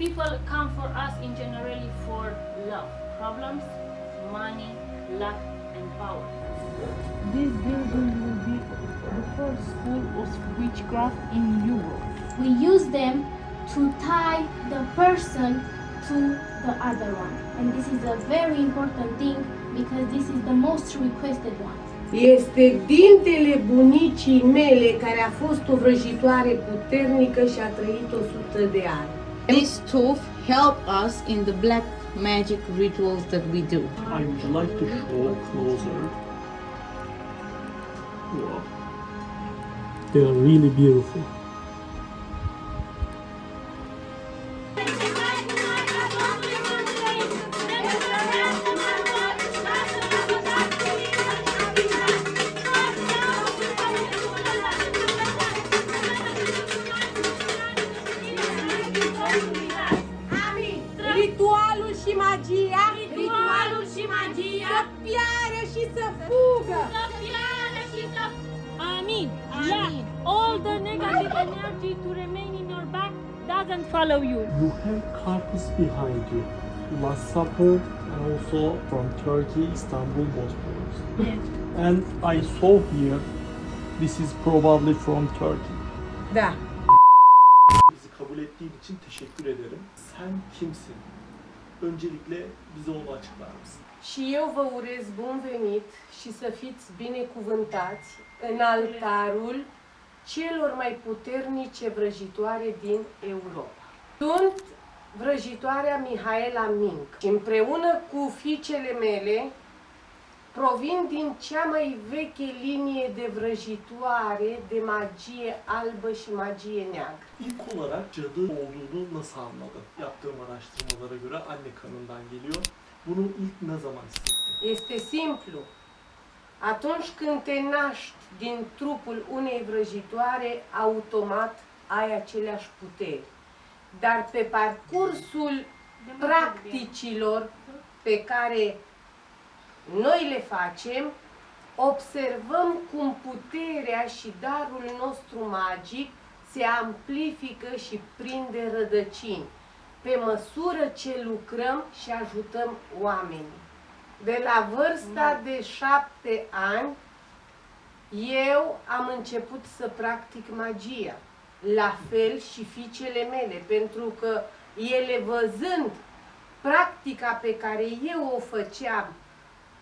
People come for us in generally for love, problems, money, luck, and power. This building will be the first school of witchcraft in Europe. We use them to tie the person to the other one. And this is a very important thing because this is the most requested one. Este dintele bunicii mele care a fost o vrăjitoare puternică și a trăit 100 de ani. This tooth help us in the black magic rituals that we do. I would like to show closer. Wow. They are really beautiful. Supper and also from Turkey, Istanbul, Bosphorus. And I saw here, this is probably from Turkey. Da. Bizi kabul ettiğin için teşekkür ederim. Sen kimsin? Öncelikle bize onu açıklar mısın? Și eu vă urez bun venit și să fiți binecuvântați în altarul celor mai puternice vrăjitoare din Europa. Sunt vrăjitoarea Mihaela Mink și împreună cu fiicele mele provin din cea mai veche linie de vrăjitoare de magie albă și magie neagră. İlk olarak cadı olduğunu nasıl anladın? Yaptığım araştırmalara göre anne kanından geliyor. Bunu ilk ne zaman hissettin? Este simplu. Atunci când te naști din trupul unei vrăjitoare, automat ai aceleași puteri. Dar pe parcursul practicilor pe care noi le facem, observăm cum puterea și darul nostru magic se amplifică și prinde rădăcini pe măsură ce lucrăm și ajutăm oamenii. De la vârsta de șapte ani, eu am început să practic magia. La fel și fiicele mele, pentru că ele văzând practica pe care eu o făceam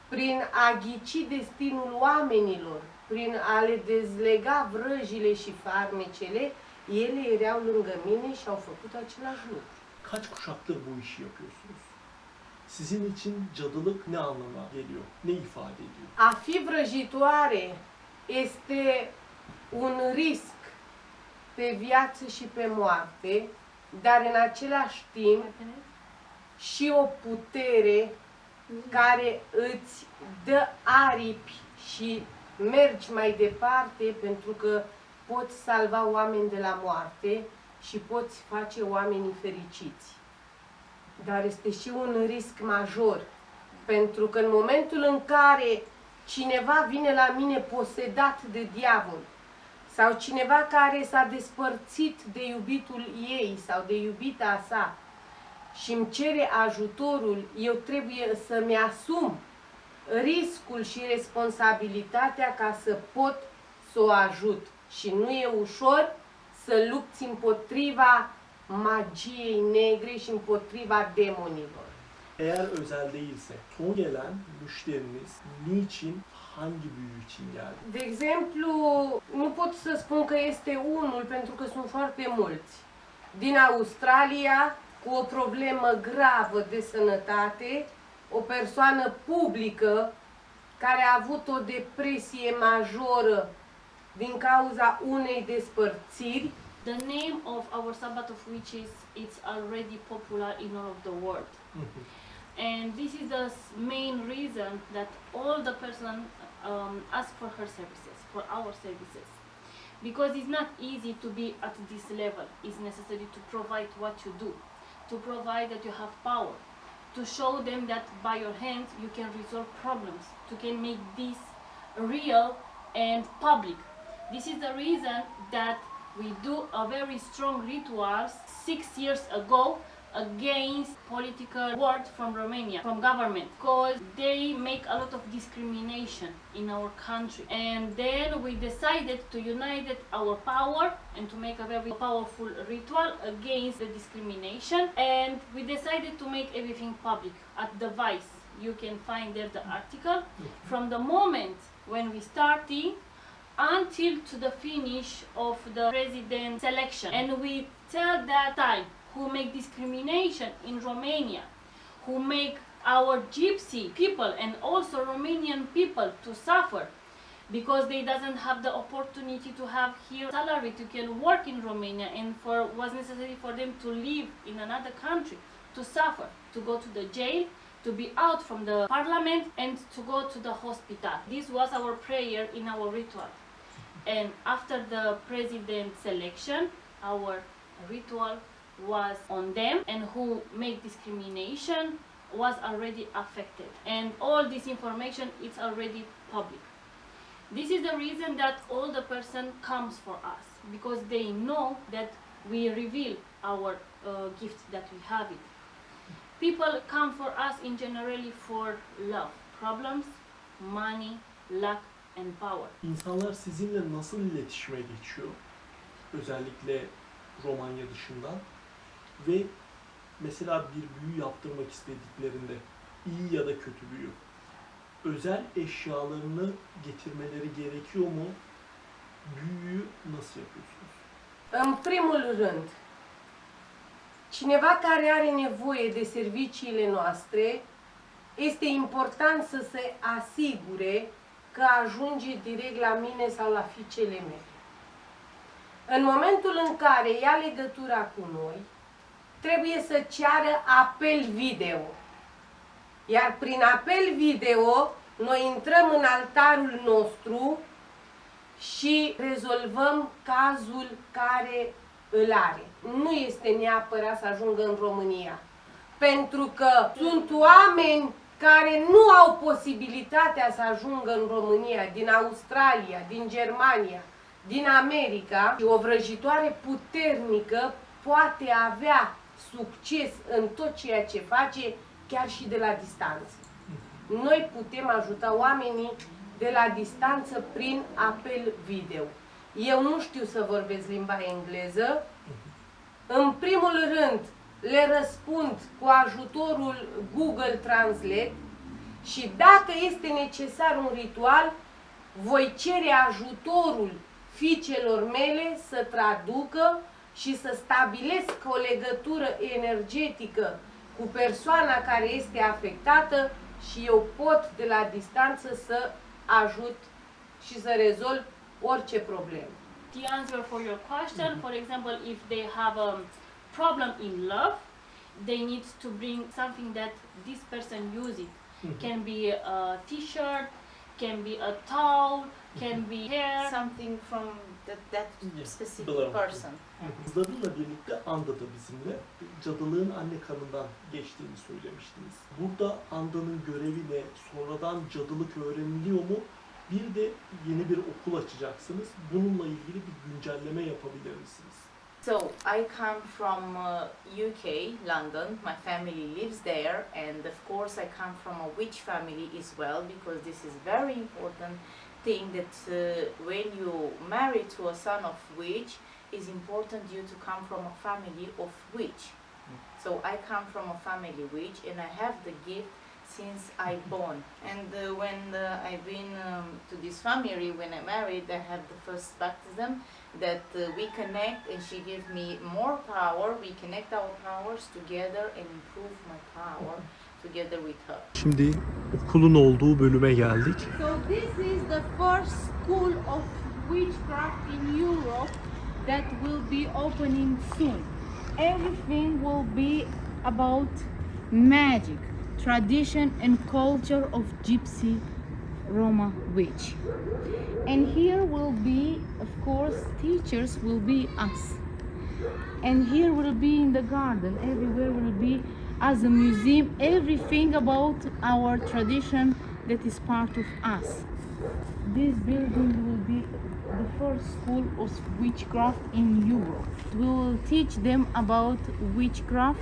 prin a ghici destinul oamenilor, prin a le dezlega vrăjile și farmecele, ele erau lângă mine și au făcut același lucru. Kaç kuşaktır bu işi yapıyorsunuz? Sizin için cadılık ne anlama geliyor? Ne ifade ediyor? A fi vrăjitoare este un risc pe viață și pe moarte, dar în același timp și o putere care îți dă aripi și mergi mai departe pentru că poți salva oameni de la moarte și poți face oamenii fericiți. Dar este și un risc major, pentru că în momentul în care cineva vine la mine posedat de diavol, sau cineva care s-a despărțit de iubitul ei sau de iubita sa și îmi cere ajutorul, eu trebuie să-mi asum riscul și responsabilitatea ca să pot să o ajut. Și nu e ușor să lupți împotriva magiei negre și împotriva demonilor. Eğer özel değilse son gelen müşteriniz niçin hangi büyü için geldi? De exemplu, nu pot să spun că este unul pentru că sunt foarte mulți. Din Australia, cu o problemă gravă de sănătate, o persoană publică care a avut o depresie majoră din cauza unei despărțiri, The name of our Sabbath of Witches is already popular in all of the world. And this is the s- main reason that all the person um, ask for her services, for our services. Because it's not easy to be at this level. It's necessary to provide what you do, to provide that you have power, to show them that by your hands you can resolve problems, to can make this real and public. This is the reason that we do a very strong rituals six years ago against political word from Romania, from government, because they make a lot of discrimination in our country. And then we decided to unite our power and to make a very powerful ritual against the discrimination. And we decided to make everything public at the Vice. You can find there the article. From the moment when we started until to the finish of the president selection. And we tell that time who make discrimination in Romania, who make our gypsy people and also Romanian people to suffer because they doesn't have the opportunity to have here salary to can work in Romania and for was necessary for them to live in another country to suffer to go to the jail to be out from the parliament and to go to the hospital. This was our prayer in our ritual. And after the president selection our ritual was on them and who make discrimination was already affected and all this information is already public this is the reason that all the person comes for us because they know that we reveal our uh, gift that we have it people come for us in generally for love problems money luck and power İnsanlar sizinle nasıl iletişime geçiyor? Özellikle Romanya dışından. Ve mesela bir büyü yaptırmak istediklerinde iyi ya da kötü büyü özel eşyalarını getirmeleri gerekiyor mu? Büyüyü nasıl yapıyorsunuz? În primul rând, cineva care are nevoie de serviciile noastre, este important să se asigure că ajunge direct la mine sau la fiicele mele. În momentul în care ia legătura cu noi, trebuie să ceară apel video. Iar prin apel video, noi intrăm în altarul nostru și rezolvăm cazul care îl are. Nu este neapărat să ajungă în România. Pentru că sunt oameni care nu au posibilitatea să ajungă în România, din Australia, din Germania, din America și o vrăjitoare puternică poate avea succes în tot ceea ce face, chiar și de la distanță. Noi putem ajuta oamenii de la distanță prin apel video. Eu nu știu să vorbesc limba engleză. În primul rând, le răspund cu ajutorul Google Translate și dacă este necesar un ritual, voi cere ajutorul fiicelor mele să traducă și să stabilesc o legătură energetică cu persoana care este afectată și eu pot de la distanță să ajut și să rezolv orice problemă. the answer for your question? For example if they have a problem in love they need to bring something that this person uses can be a t-shirt can be a towel can be hair Something from that, that specific below. person. Kızlarıyla birlikte Anda da bizimle cadılığın anne kanından geçtiğini söylemiştiniz. Burada Anda'nın görevi ne? Sonradan cadılık öğreniliyor mu? Bir de yeni bir okul açacaksınız. Bununla ilgili bir güncelleme yapabilir misiniz? So I come from uh, UK, London. My family lives there, and of course I come from a witch family as well because this is very important thing that uh, when you marry to a son of witch, is important you to come from a family of witch. So I come from a family witch, and I have the gift since I born. And uh, when uh, I've been um, to this family, when I married, I have the first baptism that uh, we connect, and she gave me more power. We connect our powers together and improve my power together with her. Şimdi okulun olduğu bölüme geldik. So this is the first school of witchcraft in Europe that will be opening soon. Everything will be about magic, tradition and culture of Gypsy Roma witch. And here will be, of course, teachers will be us. And here will be in the garden, everywhere will be as a museum, everything about our tradition that is part of us. This building will be the first school of witchcraft in Europe. We will teach them about witchcraft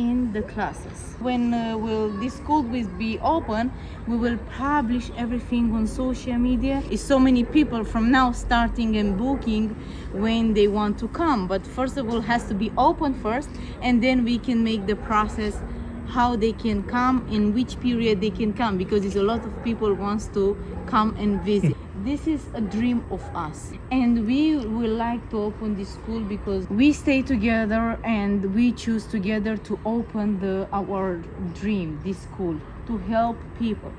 in the classes. When uh, will this school will be open, we will publish everything on social media. It's so many people from now starting and booking when they want to come. But first of all, has to be open first, and then we can make the process how they can come in which period they can come because it's a lot of people wants to come and visit this is a dream of us. And we would like to open this school because we stay together and we choose together to open the our dream this school to help people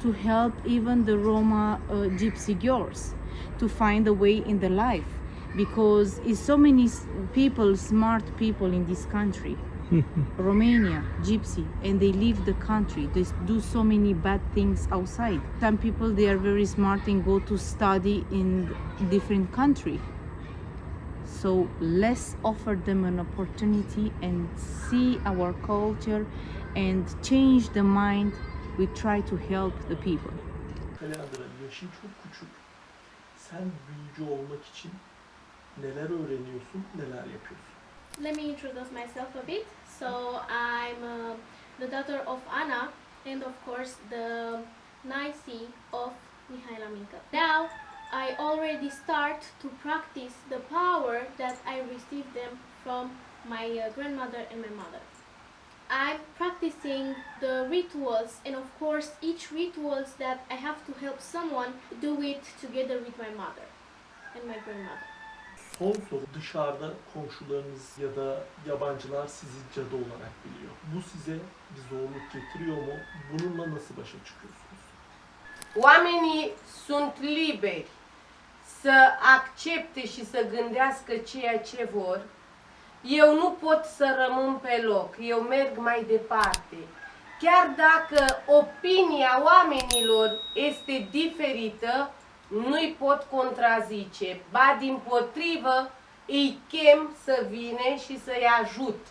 to help even the roma uh, gypsy girls to find a way in the life. Because it's so many people smart people in this country Romania, Gypsy, and they leave the country. They do so many bad things outside. Some people they are very smart and go to study in different country. So let's offer them an opportunity and see our culture and change the mind. We try to help the people. Let me introduce myself a bit. So I'm uh, the daughter of Anna and of course the Nice of Mihaela Minka. Now I already start to practice the power that I received them from my uh, grandmother and my mother. I'm practicing the rituals and of course each rituals that I have to help someone do it together with my mother and my grandmother. Son soru. Dışarıda komşularınız ya da yabancılar sizi cadı olarak biliyor. Bu size bir zorluk getiriyor mu? Bununla nasıl başa çıkıyorsunuz? Oamenii sunt liberi să accepte și să gândească ceea ce vor. Eu nu pot să rămân pe loc, eu merg mai departe. Chiar dacă opinia oamenilor este diferită, nu-i pot contrazice. Ba din potrivă, îi chem să vine și să-i ajut.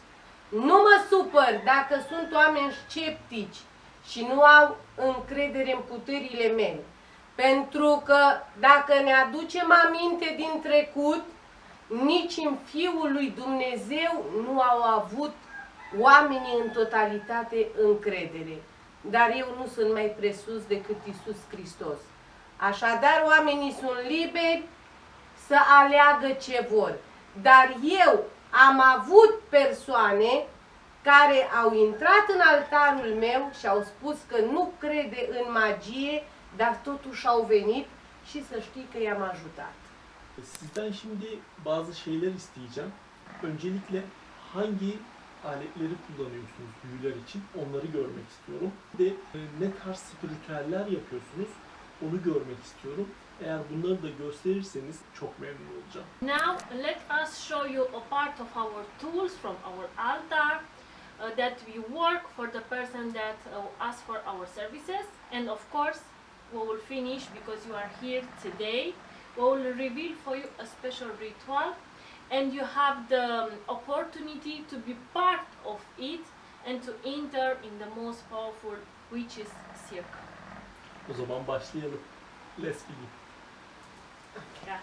Nu mă supăr dacă sunt oameni sceptici și nu au încredere în puterile mele. Pentru că dacă ne aducem aminte din trecut, nici în Fiul lui Dumnezeu nu au avut oamenii în totalitate încredere. Dar eu nu sunt mai presus decât Isus Hristos. Așadar, oamenii sunt liberi să aleagă ce vor. Dar eu am avut persoane care au intrat în altarul meu și au spus că nu crede în magie, dar totuși au venit și să știi că i-am ajutat. Sizden şimdi bazı şeyler isteyeceğim. Öncelikle hangi aletleri kullanıyorsunuz büyüler için onları görmek istiyorum. Bir de e, ne tarz spiritüeller yapıyorsunuz onu görmek istiyorum. Eğer bunları da gösterirseniz çok memnun olacağım. Now let us show you a part of our tools from our altar uh, that we work for the person that uh, ask for our services and of course we will finish because you are here today we will reveal for you a special ritual and you have the um, opportunity to be part of it and to enter in the most powerful witches circle O zaman başlayalım. Let's begin. yeah.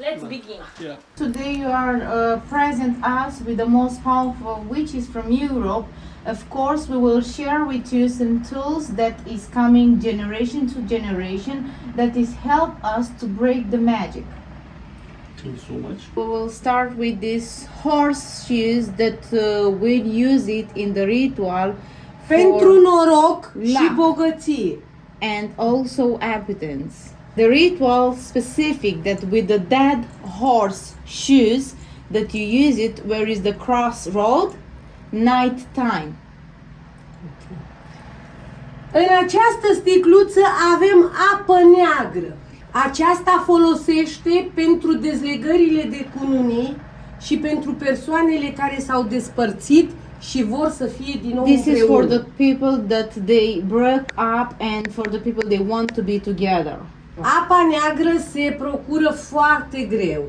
Let's begin. Yeah. Today you are uh, present us with the most powerful witches from Europe. Of course, we will share with you some tools that is coming generation to generation that is help us to break the magic. Thank you so much. We will start with these horseshoes that uh, we'll use it in the ritual Pentru for noroc și Lac. bogăție. and also abundance. The ritual specific that with the dead horse shoes that you use it where is the crossroad night time. În această sticluță avem apă neagră. Aceasta folosește pentru dezlegările de cununii și pentru persoanele care s-au despărțit și vor să fie din nou This is for împreună. the people that they broke up and for the people they want to be together. Apa neagră se procură foarte greu.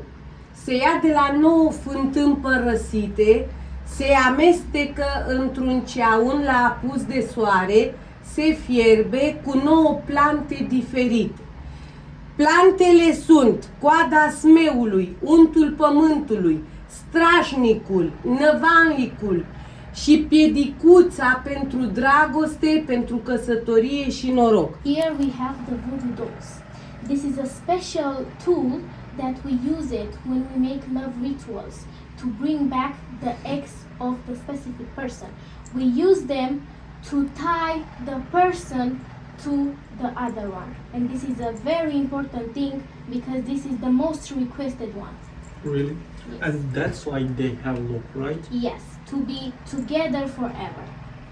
Se ia de la nouă fântâni părăsite, se amestecă într-un ceaun la apus de soare, se fierbe cu nouă plante diferite. Plantele sunt coada smeului, untul pământului, strașnicul, năvanlicul și piedicuța pentru dragoste, pentru căsătorie și noroc. Here we have the voodoo dolls. This is a special tool that we use it when we make love rituals to bring back the ex of the specific person. We use them to tie the person to the other one. And this is a very important thing because this is the most requested one. Really? Yes. And that's why they have lock, right? Yes, to be together forever.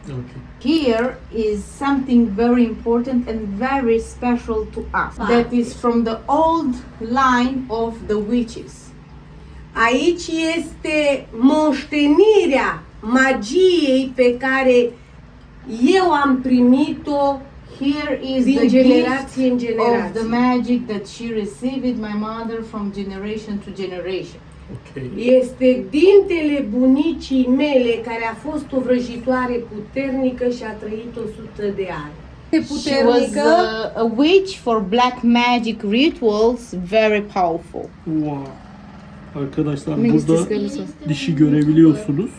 Okay. Here is something very important and very special to us. That is from the old line of the witches. Aici este moștenirea magiei pe care eu am primit-o Here is the gift of the magic that she received my mother from generation to generation. Okay. Este dintele bunicii mele care a fost o vrăjitoare puternică și a trăit 100 de ani. She was uh, a witch for black magic rituals, very powerful. Wow. Arkadaşlar burada istiyorsun? dişi görebiliyorsunuz.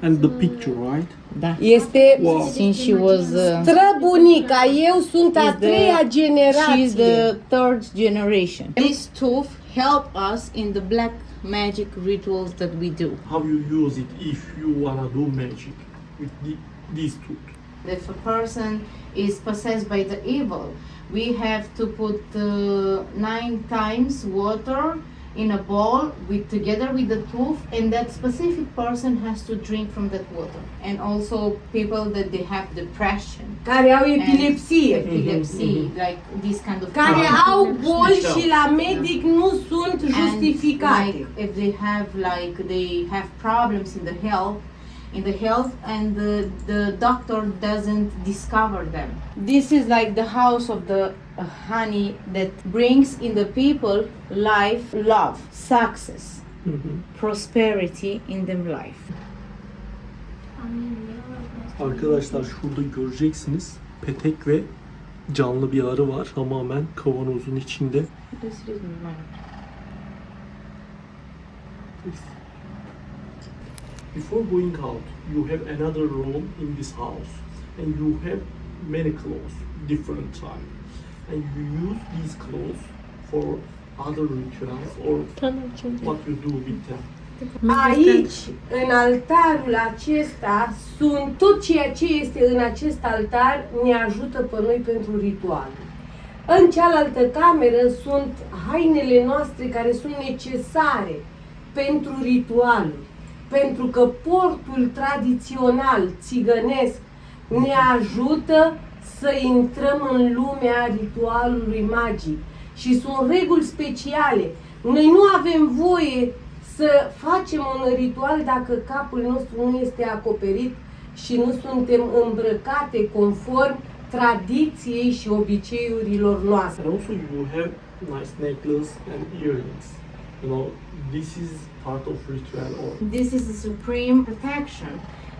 And the picture, right? Da. Este Wow. Since she was uh, străbunica, eu sunt a Is the- treia She's generație. the third generation. This tooth help us in the black magic rituals that we do. How you use it if you wanna do magic with the, these two. If a person is possessed by the evil, we have to put uh, nine times water in a bowl with together with the tooth, and that specific person has to drink from that water. And also people that they have depression, care au and epilepsie, epilepsy, mm-hmm. like mm-hmm. this kind of care problem. au boli și la medic nu sunt justificate. like if they have like they have problems in the health in the health and the, the doctor doesn't discover them this is like the house of the honey that brings in the people life love success Hı hı. prosperity in their life Arkadaşlar şurada göreceksiniz petek ve canlı bir arı var. Tamamen kavanozun içinde. Before going out, you have another room in this house, and you have many clothes, different type, and you use these clothes for other rituals or what you do with them. Aici, în altarul acesta, sunt tot ceea ce este în acest altar ne ajută pe noi pentru ritual. În cealaltă cameră sunt hainele noastre care sunt necesare pentru ritualuri. Pentru că portul tradițional țigănesc ne ajută să intrăm în lumea ritualului magic. Și sunt reguli speciale. Noi nu avem voie să facem un ritual dacă capul nostru nu este acoperit și nu suntem îmbrăcate conform tradiției și obiceiurilor noastre. And also you have nice necklace and earrings. You know, this is part of ritual or this is a supreme protection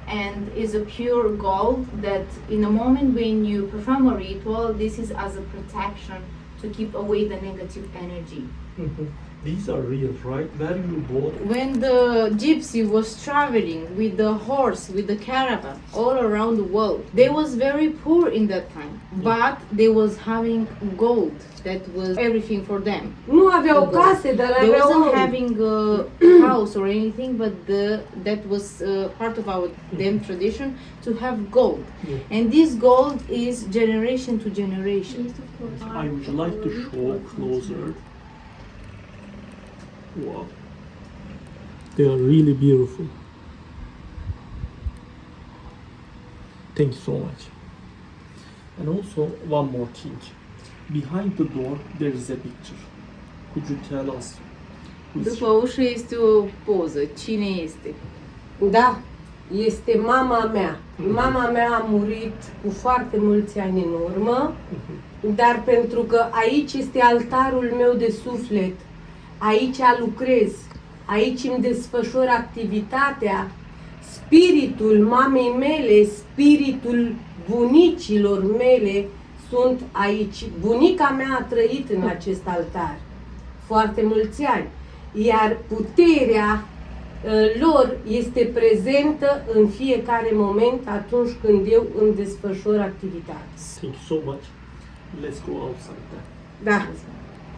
and is a pure gold that in a moment when you perform a ritual this is as a protection to keep away the negative energy These are real, right? Where you bought when the gypsy was traveling with the horse with the caravan all around the world they was very poor in that time but they was having gold that was everything for them Nu aveau case, dar they aveau wasn't having a house or anything but the that was uh, part of our them tradition to have gold Yeah. and this gold is generation to generation Yes, of course. I would like to show closer. Wow. They are really beautiful. Thank you so much. And also one more thing. Behind the door there is a picture. Could you tell us? who is După ușă este o poză. Cine este? Da, este mama mea. Mama mea a murit cu foarte mulți ani în urmă, dar pentru că aici este altarul meu de suflet, aici lucrez, aici îmi desfășor activitatea, spiritul mamei mele, spiritul bunicilor mele sunt aici. Bunica mea a trăit în acest altar foarte mulți ani. iar puterea uh, lor este prezentă în fiecare moment atunci când eu îmi desfășor activitatea. Thank you so much. Let's go outside then. Da.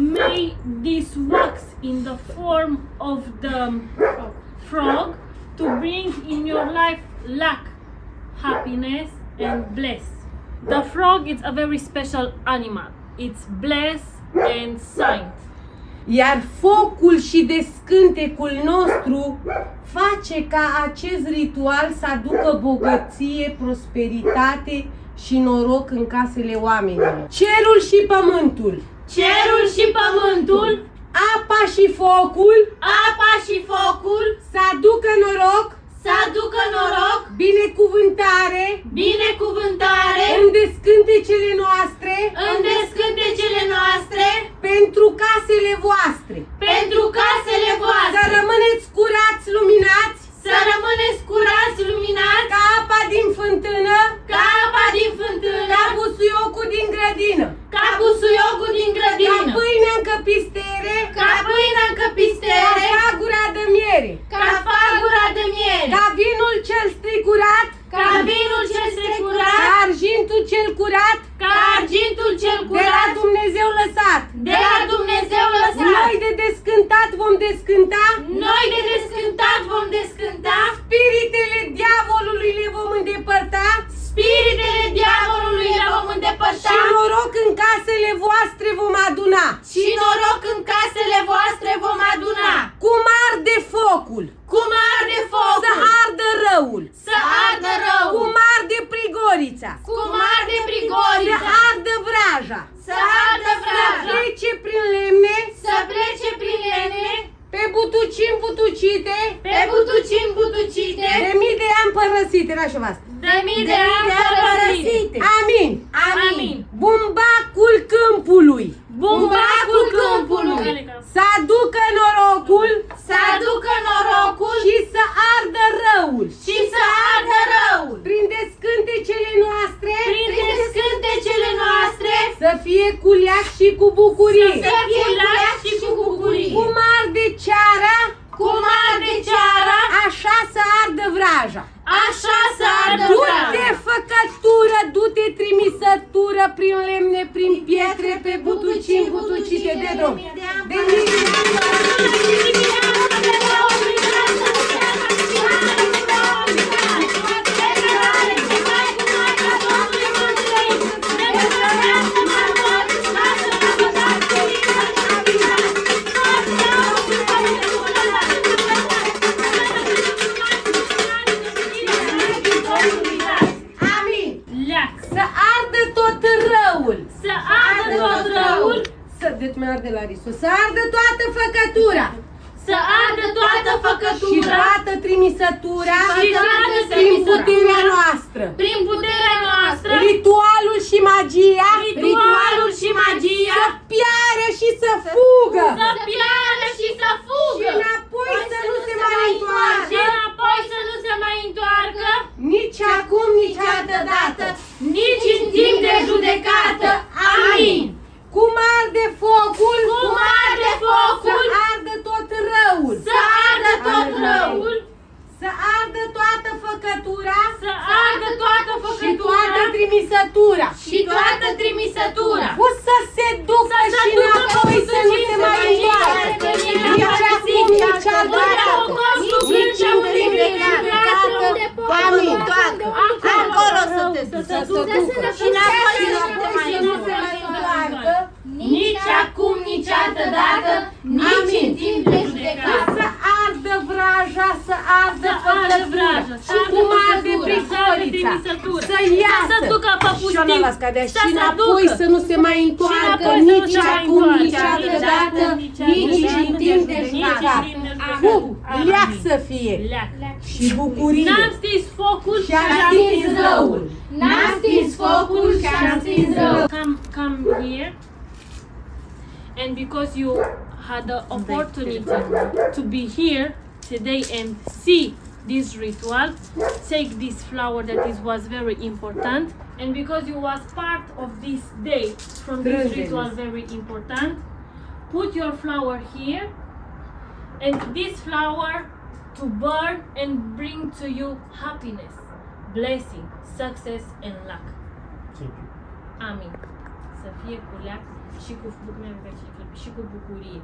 May this wax in the form of the frog to bring in your life luck, happiness, and bless. The frog is a very special animal. It's blessed and saint. Iar focul și descântecul nostru face ca acest ritual să aducă bogăție, prosperitate și noroc în casele oamenilor. Cerul și pământul, Cerul și pământul, apa și focul apa și focul să aducă noroc, să aducă noroc, binecuvântare binecuvântare în descântecele noastre în descântecele noastre pentru casele voastre. pentru casele Să voastre. rămâneți curați, luminați, Să rămâneți curați, luminați, ca apa din fântână, ca apa din fântână, ca busuiocul din grădină, ca busuiocul din ca grădină, pâinea în căpistere, ca pâinea în ca căpistere, fagura de miere, ca fagura de miere, ca vinul cel stricurat, ca vinul cel ca strecurat, argintul cel curat, ca argintul cel de la curat, Dumnezeu lăsat. de la Dumnezeu lăsat. Noi de descântat vom descânta, Noi de descântat vom descânta, spiritele diavolului le vom îndepărta. Spiritele diavolului le vom îndepărta. Și noroc în casele voastre vom aduna. și noroc în casele voastre vom aduna. Cum arde focul, Cum arde să focul, ardă răul, să ardă rău, cum arde prigorița, cum arde să prigorița, ardă vraja, să ardă să vraja, plece prin lemne, să plece prin lemne, pe butucini butucite, pe butucini butucite, de mii de ani părăsite, era ceva asta. de mii de ani părăsite. Amin. Amin. Bumbacul câmpului Bumbacul câmpului să aducă norocul să aducă norocul și să ardă răul. și să ardă răul. Prin descântecele noastre Prin descântecele noastre să fie cu leac și cu bucurie. să fie lași și cu bucurie. Cum arde ceara, Cum arde ceara, așa să ardă vraja. așa să ardă Du-te vraja. Făcătură, du-te trimisătură prin lemne, prin pietre, pe butucini butucite de drum. De mii nici în timp de judecată. Nici în judecată. timp de Cu judecată. leac să fie și bucurie. N-am stins focul Și a stins răul. N-am stins focul și am stins răul. Come, come here. And because you had the opportunity to be here today and see this ritual, take this flower that is was very important. And because you was part of this day from this Strângeți. ritual very important, put your flower here and this flower to burn and bring to you happiness, blessing, success, and luck. Thank you. Amin. Să fie cu leac și cu bucurie,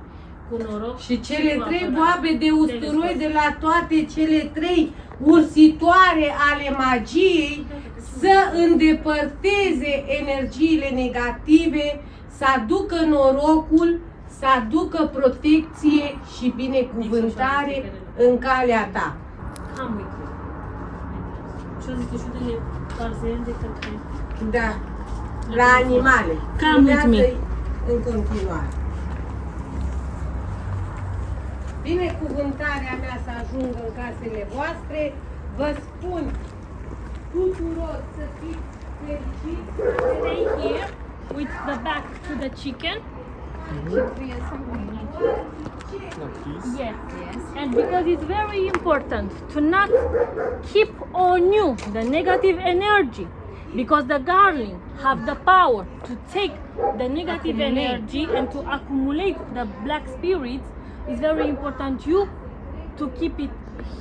cu noroc Și cele cu trei apărare. boabe de usturoi de la toate cele trei ursitoare ale magiei să îndepărteze energiile negative, să aducă norocul, să aducă protecție și binecuvântare în calea ta. Come with you. Și-o zis tu și de parzen de către... Da, la animale. Come with me. Urmează În continuare. Binecuvântarea mea să ajungă în casele voastre. Vă spun tuturor să fiți fericiți. Stay here with the back to the chicken. Now. Yes. And because it's very important to not keep on you the negative energy because the garland have the power to take the negative energy and to accumulate the black spirits it's very important you to keep it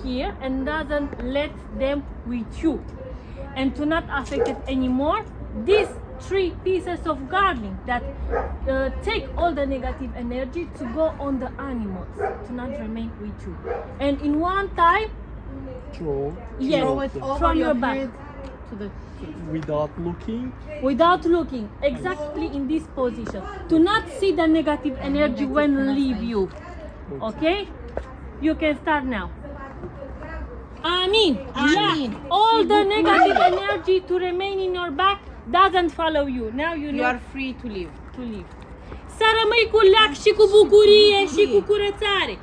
here and doesn't let them with you and to not affect it anymore these three pieces of gardening that uh, take all the negative energy to go on the animals to not remain with you and in one time Throw. yes Throw it from your back to the Without looking. without looking exactly in this position to not see the negative energy when leave you okay you can start now Amin. Amin. Yeah. All the negative energy to remain in your back doesn't follow you. Now you You know are free to live. to live. Să rămâi cu leac și cu bucurie și cu curățare.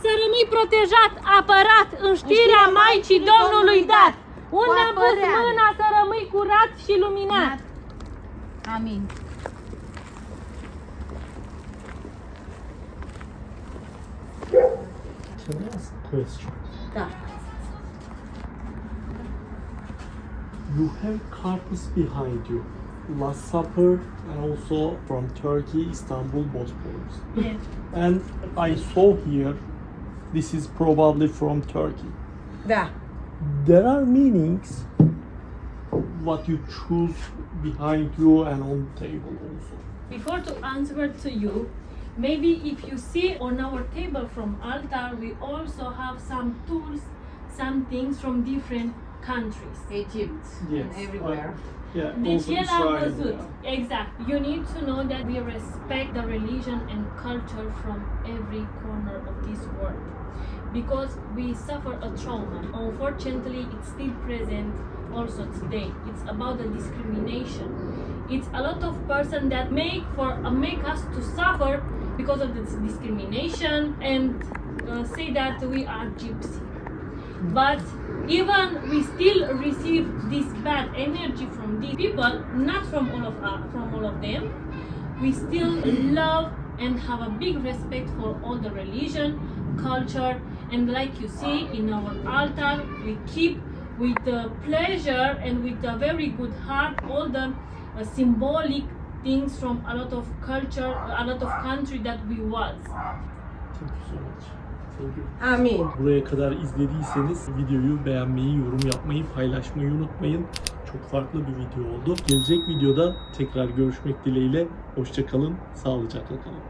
Să rămâi protejat, apărat în știrea Maicii Domnului dat. Unde am pus apărare. mâna să rămâi curat și luminat. Amin. Question? You have carpets behind you. Last Supper and also from Turkey, Istanbul, Bosporus. Yes. And I saw here, this is probably from Turkey. Da. There are meanings what you choose behind you and on the table also. Before to answer to you, maybe if you see on our table from altar, we also have some tools, some things from different countries. Egypt Yes. and everywhere. I- yeah, Deci also el a Israel. văzut. Exact. You need to know that we respect the religion and culture from every corner of this world. Because we suffer a trauma. Unfortunately, it's still present also today. It's about the discrimination. It's a lot of person that make for uh, make us to suffer because of this discrimination and uh, say that we are gypsy. But even we still receive this bad energy from these people not from all of us from all of them. We still love and have a big respect for all the religion culture and like you see in our altar we keep with the pleasure and with a very good heart all the uh, symbolic things from a lot of culture a lot of country that we was Thank you so much. Thank you. Amin. Buraya kadar izlediyseniz videoyu beğenmeyi, yorum yapmayı, paylaşmayı unutmayın. Çok farklı bir video oldu. Gelecek videoda tekrar görüşmek dileğiyle. Hoşçakalın, sağlıcakla kalın.